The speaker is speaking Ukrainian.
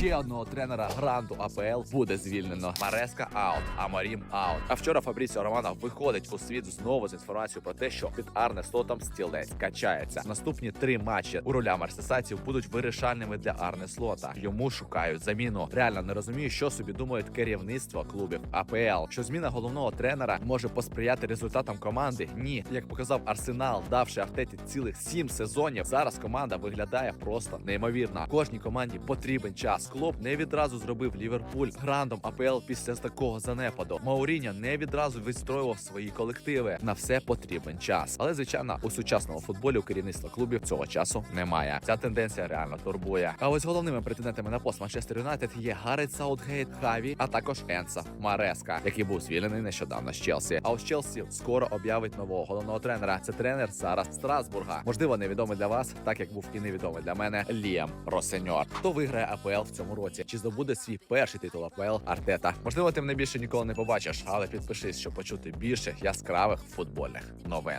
ще одного тренера гранду АПЛ буде звільнено. Мареска аут, Амарім аут. А вчора Фабріціо Романов виходить у світ знову з інформацією про те, що під Арне Слотом стілець качається. Наступні три матчі у руля мерсесайців будуть вирішальними для Арне Слота. Йому шукають заміну. Реально не розумію, що собі думають керівництво клубів АПЛ. Що зміна головного тренера може посприяти результатам команди? Ні, як показав Арсенал, давши Артеті цілих сім сезонів. Зараз команда виглядає просто неймовірно. Кожній команді потрібен час. Клоп не відразу зробив Ліверпуль грандом АПЛ після такого занепаду. Мауріньо не відразу відстроював свої колективи. На все потрібен час. Але звичайно, у сучасному футболі у керівництва клубів цього часу немає. Ця тенденція реально турбує. А ось головними претендентами на пост Манчестер Юнайтед є Гарет Саутгейт, Хаві, а також Енса Мареска, який був звільнений нещодавно з Челсі. А ось Челсі скоро об'явить нового головного тренера. Це тренер зараз Страсбурга. Можливо, невідомий для вас, так як був і невідомий для мене Ліам Росеньор. Хто виграє АПЛ в цьому році? Чи здобуде свій перший титул АПЛ Артета? Можливо, ти мене більше ніколи не побачиш, але підпишись, щоб почути більше яскравих футбольних новин.